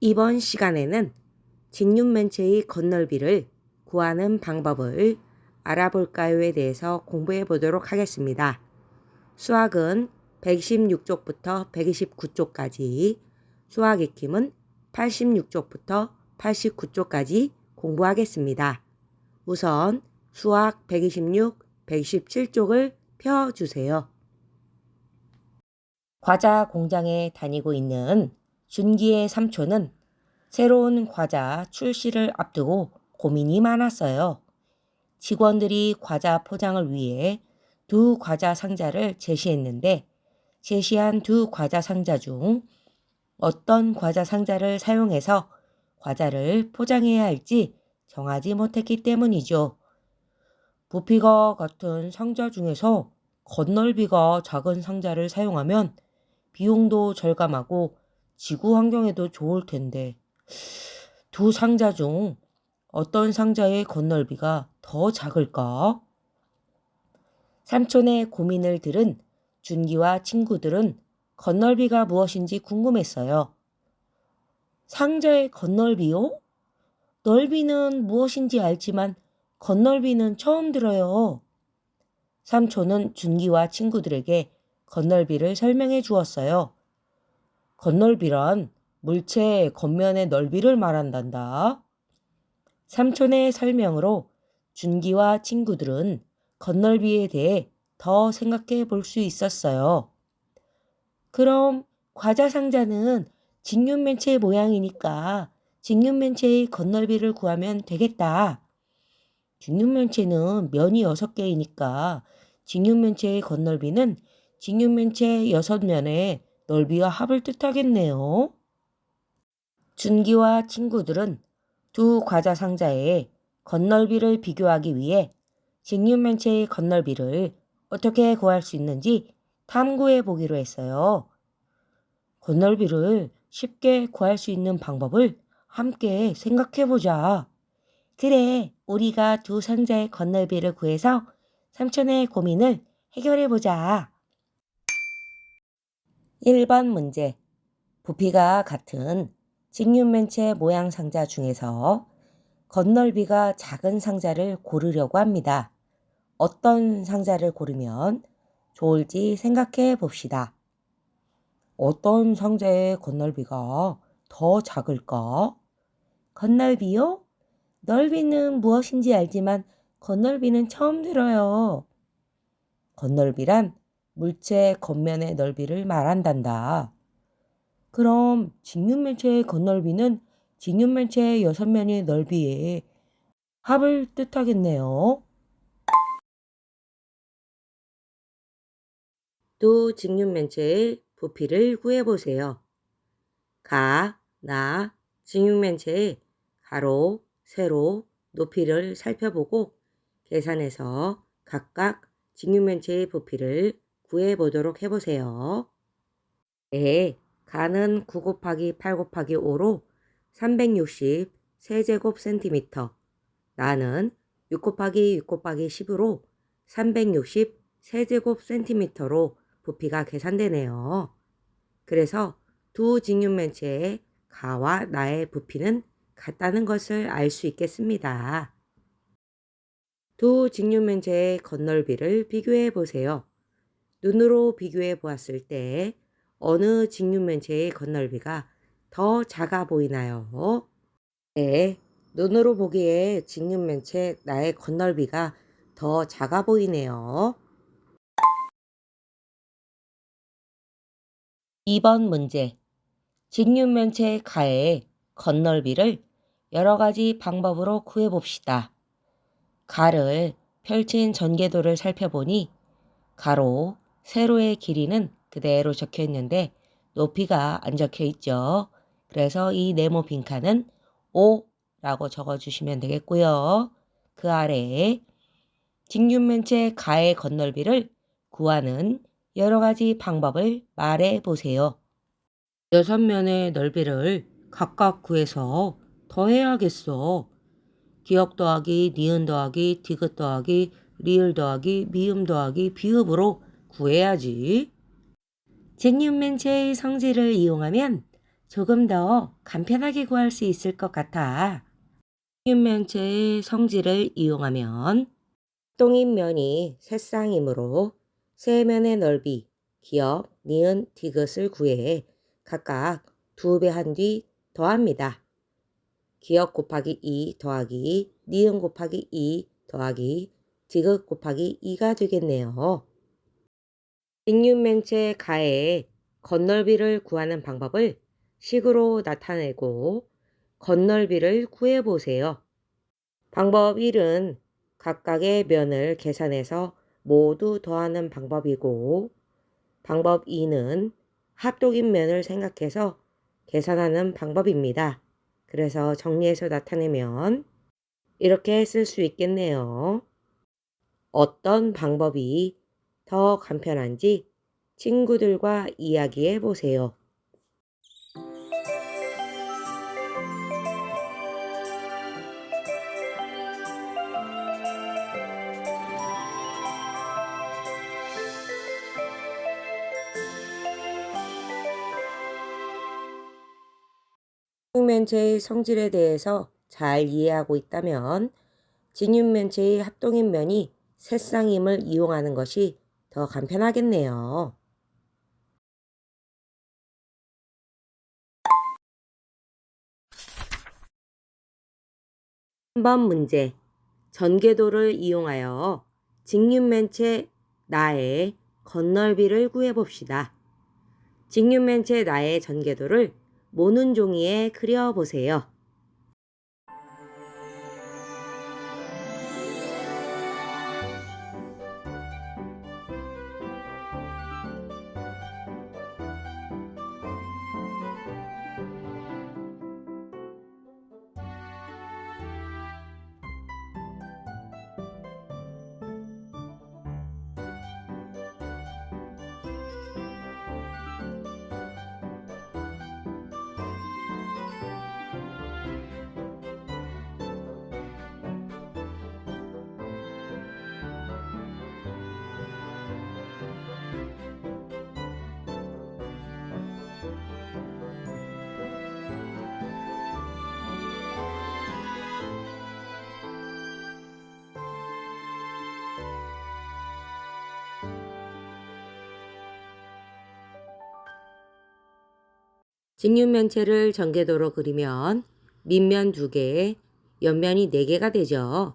이번 시간에는 직육면체의 건널비를 구하는 방법을 알아볼까요에 대해서 공부해 보도록 하겠습니다. 수학은 116쪽부터 129쪽까지, 수학 익힘은 86쪽부터 89쪽까지 공부하겠습니다. 우선 수학 126, 127쪽을 펴주세요. 과자 공장에 다니고 있는 준기의 삼촌은 새로운 과자 출시를 앞두고 고민이 많았어요. 직원들이 과자 포장을 위해 두 과자 상자를 제시했는데 제시한 두 과자 상자 중 어떤 과자 상자를 사용해서 과자를 포장해야 할지 정하지 못했기 때문이죠. 부피가 같은 상자 중에서 건널비가 작은 상자를 사용하면 비용도 절감하고 지구 환경에도 좋을 텐데 두 상자 중 어떤 상자의 건널비가 더 작을까? 삼촌의 고민을 들은 준기와 친구들은 건널비가 무엇인지 궁금했어요. 상자의 건널비요? 넓이는 무엇인지 알지만 건널비는 처음 들어요. 삼촌은 준기와 친구들에게 건널비를 설명해 주었어요. 건널비란 물체의 겉면의 넓이를 말한단다. 삼촌의 설명으로 준기와 친구들은 건널비에 대해 더 생각해 볼 수 있었어요. 그럼 과자 상자는 직육면체 모양이니까 직육면체의 건널비를 구하면 되겠다. 직육면체는 면이 6개이니까 직육면체의 건널비는 직육면체 6면의 넓이와 합을 뜻하겠네요. 준기와 친구들은 두 과자 상자의 건널비를 비교하기 위해 직육면체의 건널비를 어떻게 구할 수 있는지 탐구해 보기로 했어요. 건널비를 쉽게 구할 수 있는 방법을 함께 생각해 보자. 그래, 우리가 두 상자의 건널비를 구해서 삼촌의 고민을 해결해 보자. 1번 문제. 부피가 같은 직육면체 모양 상자 중에서 건널비가 작은 상자를 고르려고 합니다. 어떤 상자를 고르면 좋을지 생각해 봅시다. 어떤 상자의 건널비가 더 작을까? 건널비요? 넓이는 무엇인지 알지만 건널비는 처음 들어요. 건널비란 물체 겉면의 넓이를 말한단다. 그럼 직육 면체의 건널비는 직육 면체의 여섯 면의 넓이의 합을 뜻하겠네요. 두 직육 면체의 부피를 구해보세요. 가, 나, 직육 면체의 가로, 세로, 높이를 살펴보고 계산해서 각각 직육 면체의 부피를 구해보도록 해보세요. 네, 가는 9 곱하기 8 곱하기 5로 360 세제곱 센티미터, 나는 6 곱하기 6 곱하기 10으로 360 세제곱 센티미터로 부피가 계산되네요. 그래서 두 직육면체의 가와 나의 부피는 같다는 것을 알 수 있겠습니다. 두 직육면체의 건널비를 비교해 보세요. 눈으로 비교해 보았을 때 어느 직육면체의 건널비가 더 작아 보이나요? 네, 눈으로 보기에 직육면체 나의 건널비가 더 작아 보이네요. 2번 문제. 직육면체 가의 건널비를 여러 가지 방법으로 구해봅시다. 가를 펼친 전개도를 살펴보니 가로, 세로의 길이는 그대로 적혀 있는데 높이가 안 적혀 있죠. 그래서 이 네모 빈칸은 5라고 적어주시면 되겠고요. 그 아래에 직육면체 가의 건널비를 구하는 여러 가지 방법을 말해 보세요. 여섯 면의 넓이를 각각 구해서 더해야겠어. 기억 더하기, 니은 더하기, 디귿 더하기, 리을 더하기, 미음 더하기, 비읍으로 구해야지. 직육면체의 성질을 이용하면 조금 더 간편하게 구할 수 있을 것 같아. 육면체의 성질을 이용하면 똥인 면이 세 쌍이므로 세 면의 넓이, 기역, 니은, 디귿을 구해 각각 두 배 한 뒤 더합니다. 기역 곱하기 2 더하기 니은 곱하기 2 더하기 디귿 곱하기 2가 되겠네요. 직육면체 가의 건널비를 구하는 방법을 식으로 나타내고 건널비를 구해보세요. 방법 1은 각각의 면을 계산해서 모두 더하는 방법이고 방법 2는 합독인 면을 생각해서 계산하는 방법입니다. 그래서 정리해서 나타내면 이렇게 쓸 수 있겠네요. 어떤 방법이 더 간편한지 친구들과 이야기해 보세요. 직육면체의 성질에 대해서 잘 이해하고 있다면 직육면체의 합동인 면이 새쌍임을 이용하는 것이 더 간편하겠네요. 3번 문제. 전개도를 이용하여 직육면체 나의 건널비를 구해봅시다. 직육면체 나의 전개도를 모는 종이에 그려보세요. 직육면체를 전개도로 그리면 밑면 2개, 옆면이 4개가 되죠.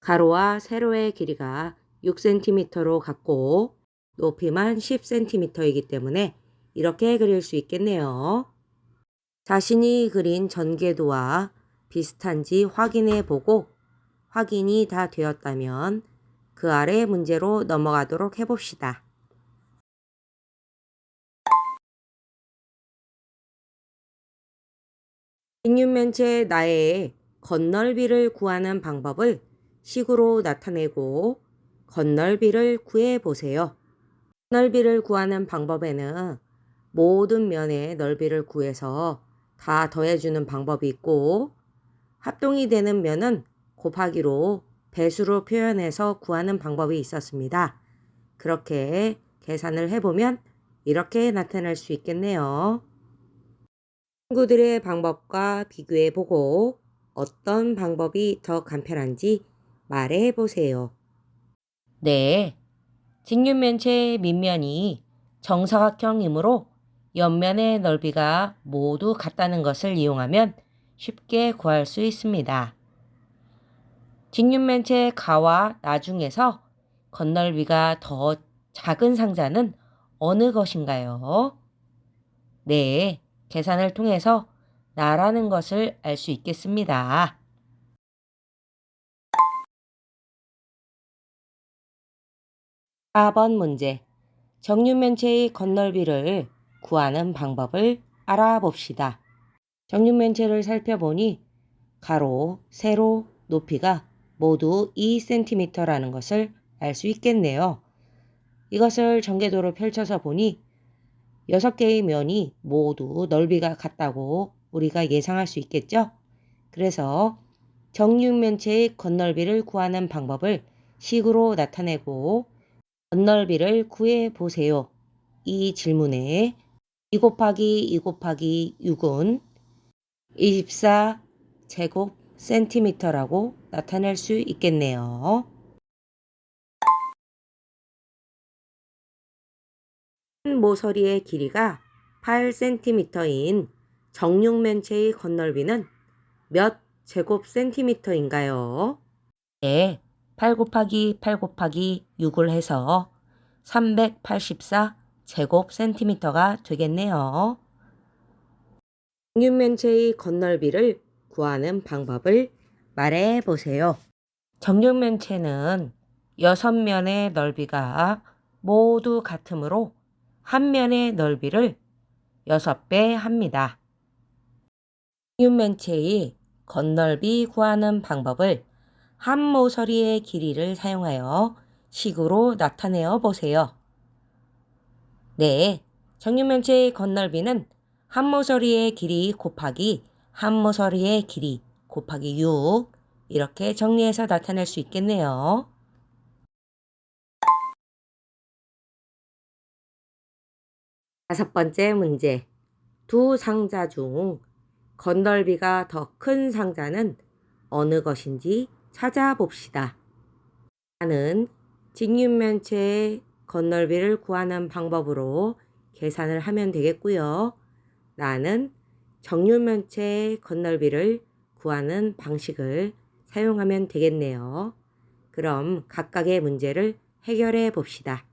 가로와 세로의 길이가 6cm로 같고 높이만 10cm이기 때문에 이렇게 그릴 수 있겠네요. 자신이 그린 전개도와 비슷한지 확인해 보고 확인이 다 되었다면 그 아래 문제로 넘어가도록 해봅시다. 직육면체 나의 건널비를 구하는 방법을 식으로 나타내고 건널비를 구해 보세요. 건널비를 구하는 방법에는 모든 면의 넓이를 구해서 다 더해주는 방법이 있고 합동이 되는 면은 곱하기로 배수로 표현해서 구하는 방법이 있었습니다. 그렇게 계산을 해보면 이렇게 나타낼 수 있겠네요. 친구들의 방법과 비교해 보고 어떤 방법이 더 간편한지 말해 보세요. 네. 직육면체의 밑면이 정사각형이므로 옆면의 넓이가 모두 같다는 것을 이용하면 쉽게 구할 수 있습니다. 직육면체 가와 나중에서 건널비가 더 작은 상자는 어느 것인가요? 네. 계산을 통해서 나라는 것을 알 수 있겠습니다. 4번 문제. 정육면체의 건널비를 구하는 방법을 알아봅시다. 정육면체를 살펴보니 가로, 세로, 높이가 모두 2cm라는 것을 알 수 있겠네요. 이것을 전개도로 펼쳐서 보니 6개의 면이 모두 넓이가 같다고 우리가 예상할 수 있겠죠? 그래서 정육면체의 건널비를 구하는 방법을 식으로 나타내고 건널비를 구해 보세요. 이 질문에 2 곱하기 2 곱하기 6은 24 제곱 센티미터라고 나타낼 수 있겠네요. 한 모서리의 길이가 8cm인 정육면체의 건널비는 몇 제곱 센티미터인가요? 네, 8 곱하기 8 곱하기 6을 해서 384 제곱 센티미터가 되겠네요. 정육면체의 건널비를 구하는 방법을 말해 보세요. 정육면체는 6면의 넓이가 모두 같으므로 한 면의 넓이를 6배 합니다. 정육면체의 건널비 구하는 방법을 한 모서리의 길이를 사용하여 식으로 나타내어 보세요. 네, 정육면체의 건널비는 한 모서리의 길이 곱하기 한 모서리의 길이 곱하기 6 이렇게 정리해서 나타낼 수 있겠네요. 다섯 번째 문제. 두 상자 중 건널비가 더 큰 상자는 어느 것인지 찾아봅시다. 나는 직육면체의 건널비를 구하는 방법으로 계산을 하면 되겠고요. 나는 정육면체의 건널비를 구하는 방식을 사용하면 되겠네요. 그럼 각각의 문제를 해결해 봅시다.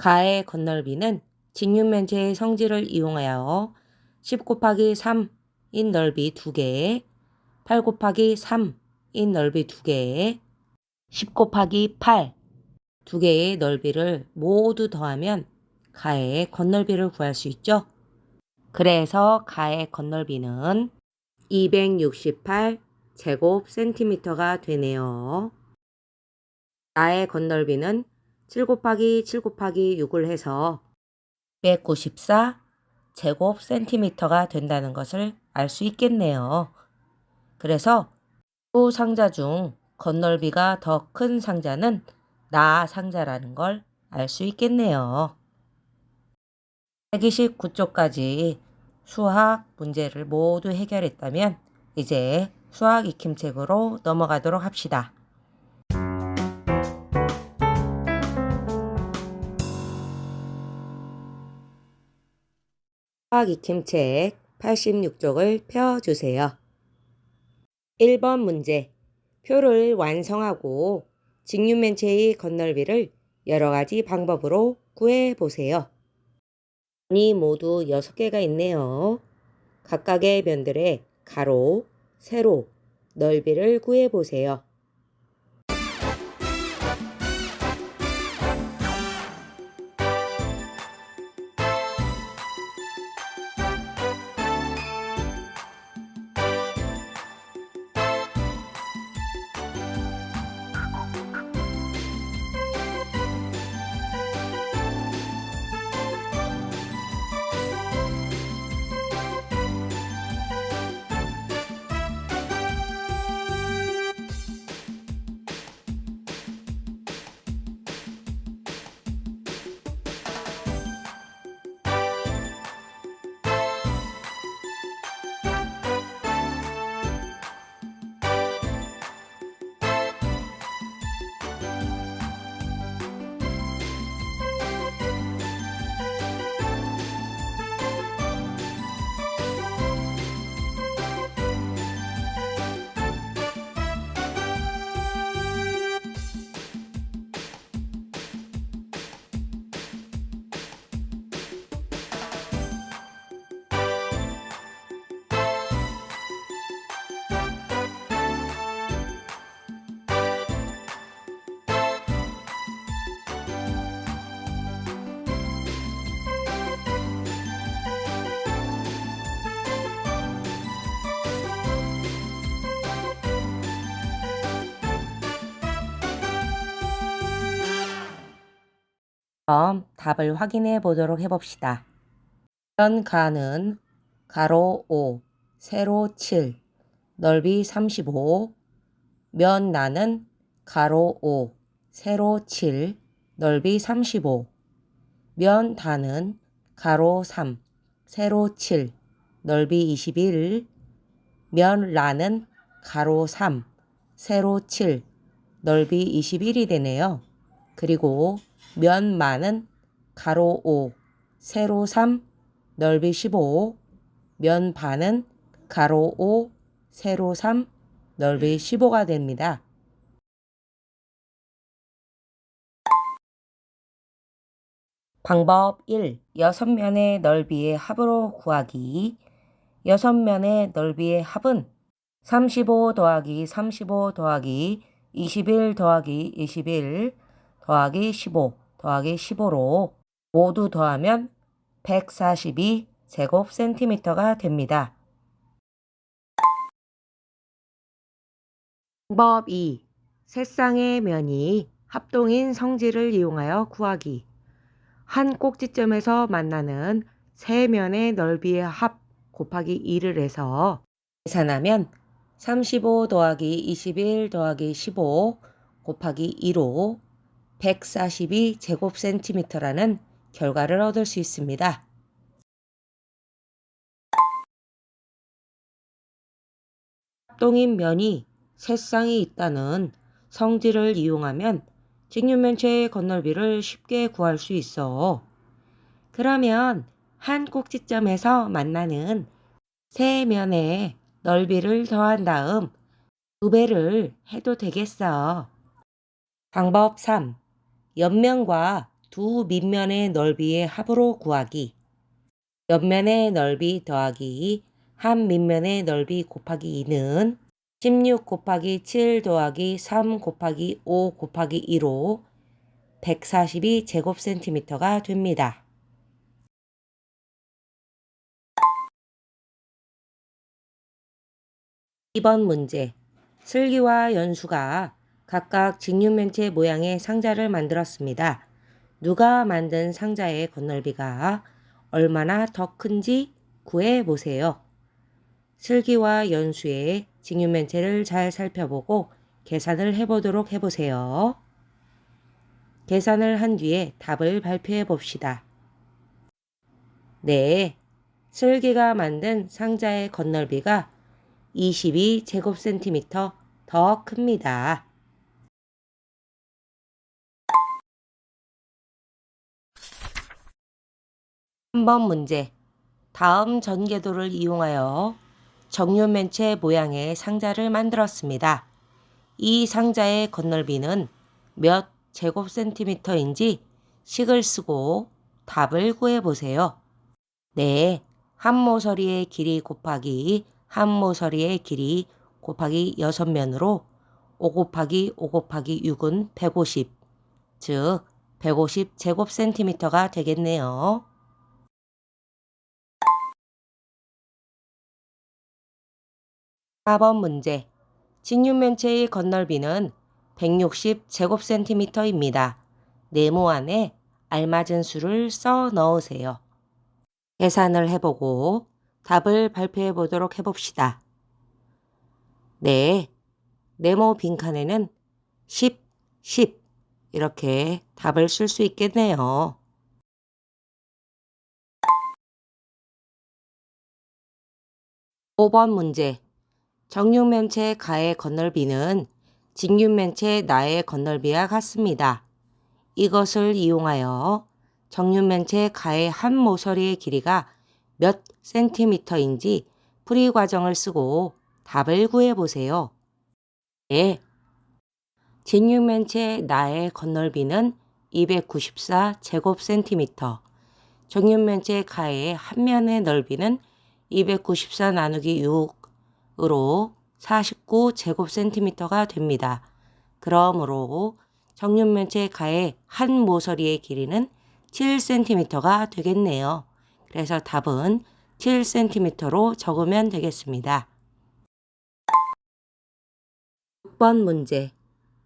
가의 건널비는 직육면체의 성질을 이용하여 10 곱하기 3인 넓이 2개, 8 곱하기 3인 넓이 2개, 10 곱하기 8 2개의 넓이를 모두 더하면 가의 건널비를 구할 수 있죠. 그래서 가의 건널비는 268 제곱 센티미터가 되네요. 나의 건널비는 7 곱하기 7 곱하기 6을 해서 194 제곱 센티미터가 된다는 것을 알 수 있겠네요. 그래서 두 상자 중 건널비가 더 큰 상자는 나 상자라는 걸 알 수 있겠네요. 129쪽까지 수학 문제를 모두 해결했다면 이제 수학 익힘책으로 넘어가도록 합시다. 수학 익힘책 86쪽을 펴주세요. 1번 문제. 표를 완성하고 직육면체의 건널비를 여러 가지 방법으로 구해 보세요. 면이 모두 6개가 있네요. 각각의 면들의 가로, 세로, 넓이를 구해 보세요. 그럼 답을 확인해 보도록 해봅시다. 면가는 가로 5, 세로 7, 넓이 35, 면나는 가로 5, 세로 7, 넓이 35, 면다는 가로 3, 세로 7, 넓이 21, 면라는 가로 3, 세로 7, 넓이 21이 되네요. 그리고 면마는 가로 5, 세로 3, 넓이 15, 면 반은 가로 5, 세로 3, 넓이 15가 됩니다. 방법 1. 여섯 면의 넓이의 합으로 구하기. 여섯 면의 넓이의 합은 35 더하기 35 더하기 21 더하기 21 더하기 15 더하기 15로 모두 더하면 142 제곱 센티미터가 됩니다. 방법 2. 세 쌍의 면이 합동인 성질을 이용하여 구하기. 한 꼭지점에서 만나는 세 면의 넓이의 합 곱하기 2를 해서 계산하면 35 더하기 21 더하기 15 곱하기 2로 142 제곱 센티미터라는 결과를 얻을 수 있습니다. 합동인 면이 세 쌍이 있다는 성질을 이용하면 직육면체의 건널비를 쉽게 구할 수 있어. 그러면 한 꼭지점에서 만나는 세 면의 넓이를 더한 다음 두 배를 해도 되겠어. 방법 3. 옆면과 두 밑면의 넓이의 합으로 구하기. 옆면의 넓이 더하기 한 밑면의 넓이 곱하기 2는 16 곱하기 7 더하기 3 곱하기 5 곱하기 2로 142 제곱 센티미터가 됩니다. 2번 문제. 슬기와 연수가 각각 직육면체 모양의 상자를 만들었습니다. 누가 만든 상자의 건널비가 얼마나 더 큰지 구해 보세요. 슬기와 연수의 직육면체를 잘 살펴보고 계산을 해보도록 해보세요. 계산을 한 뒤에 답을 발표해 봅시다. 네, 슬기가 만든 상자의 건널비가 22 제곱센티미터 더 큽니다. 3번 문제. 다음 전개도를 이용하여 정육면체 모양의 상자를 만들었습니다. 이 상자의 건널비는 몇 제곱센티미터인지 식을 쓰고 답을 구해보세요. 네, 한 모서리의 길이 곱하기 한 모서리의 길이 곱하기 6면으로 5 곱하기 5 곱하기 6은 150, 즉 150 제곱센티미터가 되겠네요. 4번 문제. 직육면체의 건널비는 160 제곱센티미터입니다. 네모 안에 알맞은 수를 써 넣으세요. 계산을 해보고 답을 발표해 보도록 해봅시다. 네, 네모 빈칸에는 10, 10 이렇게 답을 쓸 수 있겠네요. 5번 문제. 정육면체 가의 건널비는 직육면체 나의 건널비와 같습니다. 이것을 이용하여 정육면체 가의 한 모서리의 길이가 몇 센티미터인지 풀이 과정을 쓰고 답을 구해보세요. 네. 직육면체 나의 건널비는 294 제곱센티미터, 정육면체 가의 한 면의 넓이는 294 나누기 6 으로 49 제곱센티미터가 됩니다. 그러므로 정육면체 가의 한 모서리의 길이는 7cm가 되겠네요. 그래서 답은 7cm로 적으면 되겠습니다. 6번 문제.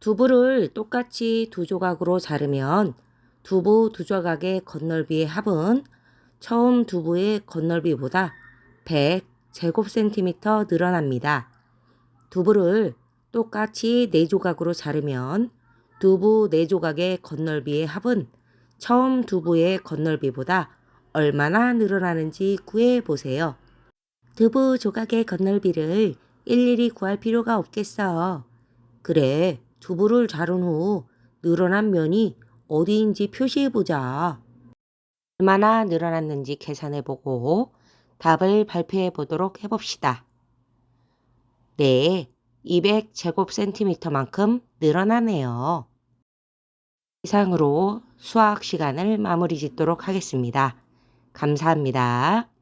두부를 똑같이 두 조각으로 자르면 두부 두 조각의 건널비의 합은 처음 두부의 건널비보다 100 제곱센티미터 늘어납니다. 두부를 똑같이 4조각으로 자르면 두부 4조각의 건널비의 합은 처음 두부의 건널비보다 얼마나 늘어나는지 구해 보세요. 두부 조각의 건널비를 일일이 구할 필요가 없겠어. 그래, 두부를 자른 후 늘어난 면이 어디인지 표시해 보자. 얼마나 늘어났는지 계산해 보고 답을 발표해 보도록 해봅시다. 네, 200제곱센티미터만큼 늘어나네요. 이상으로 수학 시간을 마무리 짓도록 하겠습니다. 감사합니다.